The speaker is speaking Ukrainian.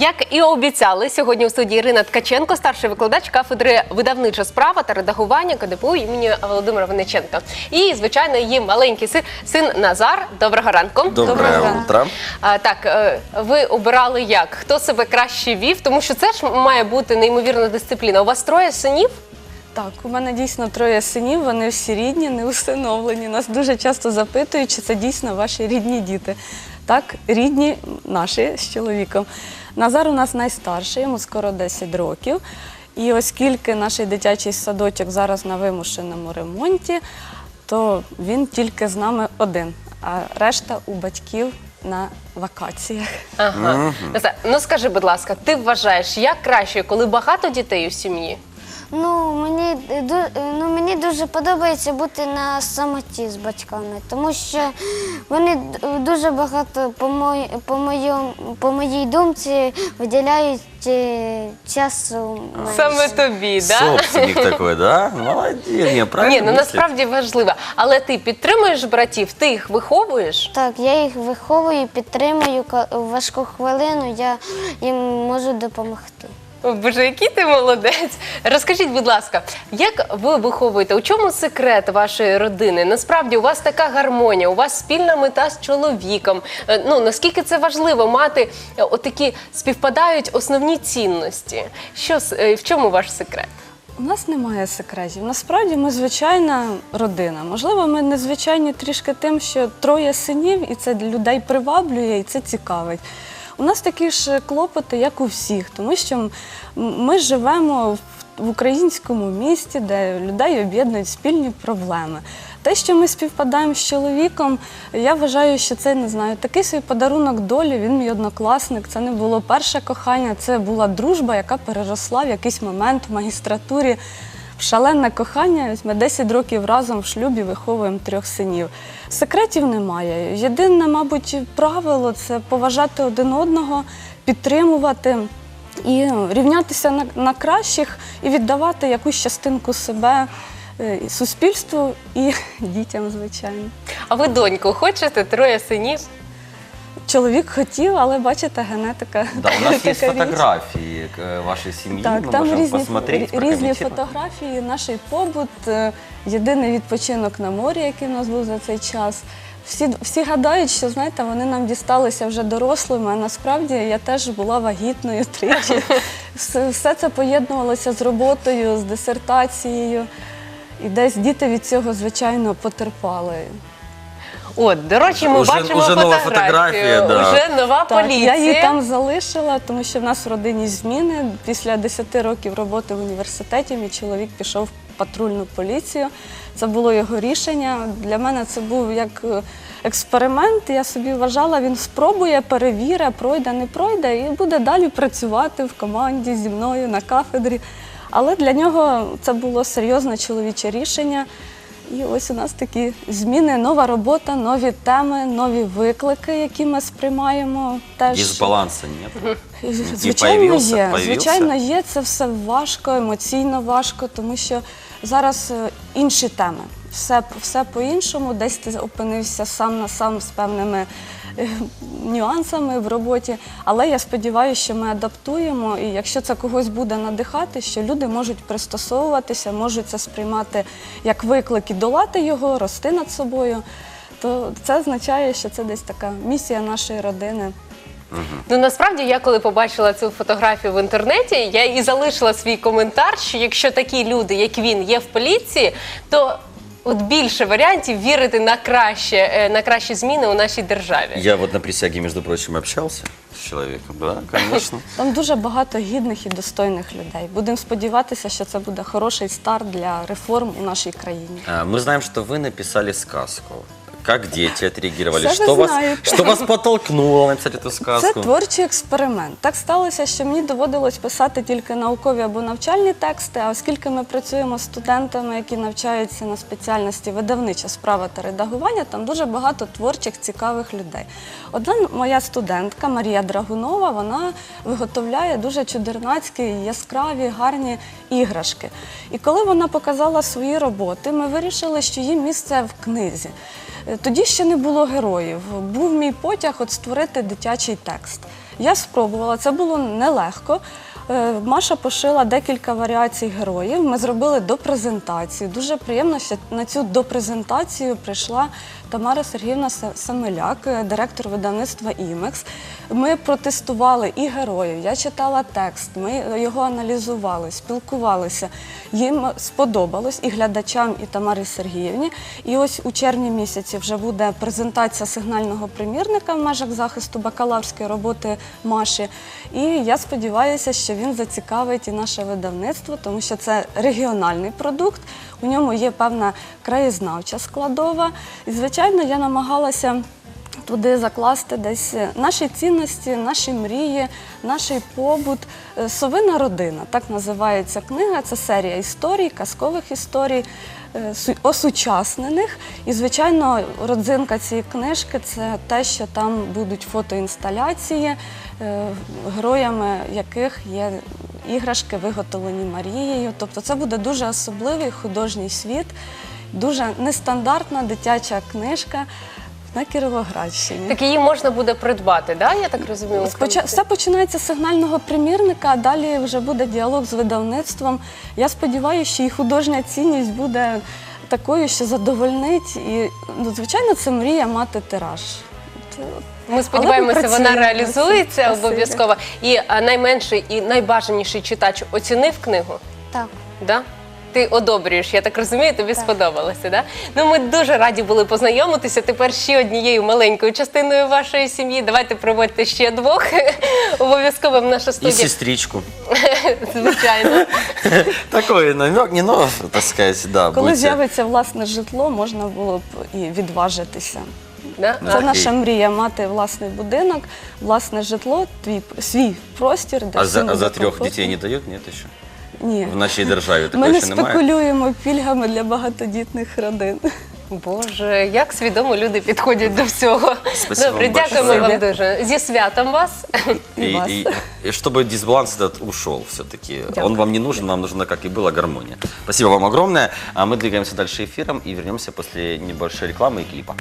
Як і обіцяли, сьогодні у студії Ірина Ткаченко, старший викладач кафедри видавнича справа та редагування КДПУ імені Володимира Винниченка. І, звичайно, її маленький син, син Назар. Доброго ранку. Доброе ранку. утро. А, так, е, ви обирали як? Хто себе краще вів? Тому що це ж має бути неймовірна дисципліна. У вас троє синів? Так, у мене дійсно троє синів, вони всі рідні, не усиновлені. Нас дуже часто запитують, чи це дійсно ваші рідні діти. Так, рідні наші з чоловіком. Назар у нас найстарший, йому скоро 10 років. І оскільки наш дитячий садочок зараз на вимушеному ремонті, то він тільки з нами один, а решта у батьків на вакаціях. Ага. Ну скажи, будь ласка, ти вважаєш, як краще, коли багато дітей у сім'ї? Ну, мені, ну, мені дуже подобається бути на самоті з батьками, тому що вони дуже багато, по, мої, по, моєму, по моїй думці, виділяють е, часу. менше. Саме тобі, так? Собственник такой, да? Молодец. Не, правильно Ні, ну насправді важливо. Але ти підтримуєш братів, ти їх виховуєш? Так, я їх виховую, підтримую. У важку хвилину я їм можу допомогти. Боже, який ти молодець. Розкажіть, будь ласка, як ви виховуєте? У чому секрет вашої родини? Насправді у вас така гармонія, у вас спільна мета з чоловіком. Е, Ну наскільки це важливо мати е, отакі співпадають основні цінності? Що с- е, в чому ваш секрет? У нас немає секретів. Насправді ми звичайна родина. Можливо, ми незвичайні трішки тим, що троє синів, і це людей приваблює, і це цікавить. У нас такі ж клопоти, як у всіх, тому що ми живемо в- українському місті, де людей об'єднують спільні проблеми. Те, що ми співпадаємо з чоловіком, я вважаю, що це не знаю, такий свій подарунок долі. Він мій однокласник. Це не було перше кохання, це була дружба, яка переросла в якийсь момент в магістратурі. Шалене кохання. Ми 10 років разом в шлюбі виховуємо трьох синів. Секретів немає. Єдине, мабуть, правило це поважати один одного, підтримувати і рівнятися на, на кращих і віддавати якусь частинку себе е, і суспільству і дітям, звичайно. А ви доньку хочете? Троє синів? Чоловік хотів, але бачите, генетика. Да, у нас така річ. фотографии э, вашей семьи. Так, Мы там різні, посмотреть, різні прокомментировать. фотографії, наш побут, е, єдиний відпочинок на морі, який в нас був за цей час. Всі, всі гадають, що знаєте, вони нам дісталися вже дорослими. А насправді я теж була вагітною тричі. Все, все це поєднувалося з роботою, з дисертацією. І десь діти від цього, звичайно, потерпали. От, до речі, ми Уже- бачимо уже нова фотографію. фотографія, да. Уже нова Так, поліція. я її там залишила, тому що в нас в родині зміни. Після 10 років роботи в університеті мій чоловік пішов в патрульну поліцію. Це було його рішення. Для мене це був як е, експеримент. Я собі вважала, він спробує, перевірить, пройде, не пройде, і буде далі працювати в команді зі мною на кафедрі. Але для нього це було серйозне чоловіче рішення. І ось у нас такі зміни, нова робота, нові теми, нові виклики, які ми сприймаємо. Теж Дисбаланса нет. звичайно є. Звичайно, є. Це все важко, емоційно важко, тому що зараз е, інші теми. Все, все по-іншому, десь ти опинився сам на сам з певними е, нюансами в роботі. Але я сподіваюся, що ми адаптуємо, і якщо це когось буде надихати, що люди можуть пристосовуватися, можуть це сприймати як виклик і долати його, рости над собою. То це означає, що це десь така місія нашої родини. Ну насправді я коли побачила цю фотографію в інтернеті, я і залишила свій коментар, що якщо такі люди, як він, є в поліції, то от більше варіантів вірити на краще, е, на кращі зміни у нашій державі. Я от на присягі, між прочим, общался з чоловіком, Да, звісно. Там дуже багато гідних і достойних людей. Будемо сподіватися, що це буде хороший старт для реформ у нашій країні. А, знаємо, що ви вы написали сказку. Как дети отреагировали? Все Что вас, знаете. что вас подтолкнуло написать эту Це сказку? творчий експеримент. Так сталося, що мені доводилось писати тільки наукові або навчальні тексти. А оскільки ми працюємо з студентами, які навчаються на спеціальності видавнича справа та редагування, там дуже багато творчих цікавих людей. Одна моя студентка Марія Драгунова, вона виготовляє дуже чудернацькі, яскраві, гарні іграшки. І коли вона показала свої роботи, ми вирішили, що їй місце в книзі. Е, Тоді ще не було героїв. Був мій потяг от створити дитячий текст. Я спробувала, це було нелегко. Е, Маша пошила декілька варіацій героїв. Ми зробили допрезентацію. Дуже приємно, що на цю допрезентацію прийшла Тамара Сергіївна Са- Самеляк, е, директор видавництва Імекс. Ми протестували і героїв. Я читала текст, ми його аналізували, спілкувалися. Їм сподобалось і глядачам, і Тамарі Сергіївні. І ось у червні місяці вже буде презентація сигнального примірника в межах захисту бакалаврської роботи Маші. І я сподіваюся, що він зацікавить і наше видавництво, тому що це регіональний продукт. У ньому є певна краєзнавча складова. І, звичайно, я намагалася туди закласти десь наші цінності, наші мрії, наш побут. Е, Совина родина так називається книга. Це серія історій, казкових історій, е, осучаснених. І, звичайно, родзинка цієї книжки це те, що там будуть фотоінсталяції, е, героями яких є іграшки, виготовлені Марією. Тобто це буде дуже особливий художній світ, дуже нестандартна дитяча книжка на Кіровоградщині. Так її можна буде придбати, да? я так розумію? Споча... Все починається з сигнального примірника, а далі вже буде діалог з видавництвом. Я сподіваюся, що і художня цінність буде такою, що задовольнить. І, ну, звичайно, це мрія мати тираж. Ми сподіваємося, ми вона реалізується обов'язково. І найменший і найбажаніший читач оцінив книгу. Так. Да? Ти одобрюєш, я так розумію, тобі сподобалося, да? Ну ми дуже раді були познайомитися. Тепер ще однією маленькою частиною вашої сім'ї. Давайте проводьте ще двох. Обов'язково в нашу И студію. сестричку. Звичайно. Такой намек, не но, так сказать, да, Коли будьте. з'явиться власне житло, можна було б і відважитися. Да? Ну, Це наша мрія мати власний будинок, власне житло, твій свій простір, де А всім за, а буде за трех комфортно. детей не дают? Нет еще? Ні. В нашей державе Ми такого не еще немає? спекулюємо пільгами для багатодітних родин. Боже, як свідомо люди підходять до всього. Спасибо Добре, вам дякуємо большое. вам дуже. Зі святом вас. И И, вас. и- и чтобы дисбаланс этот ушел все-таки. Дякую. Он вам не нужен, вам нужна, как и была, гармония. Спасибо вам огромное. А мы двигаемся дальше эфиром и вернемся после небольшой рекламы и клипа.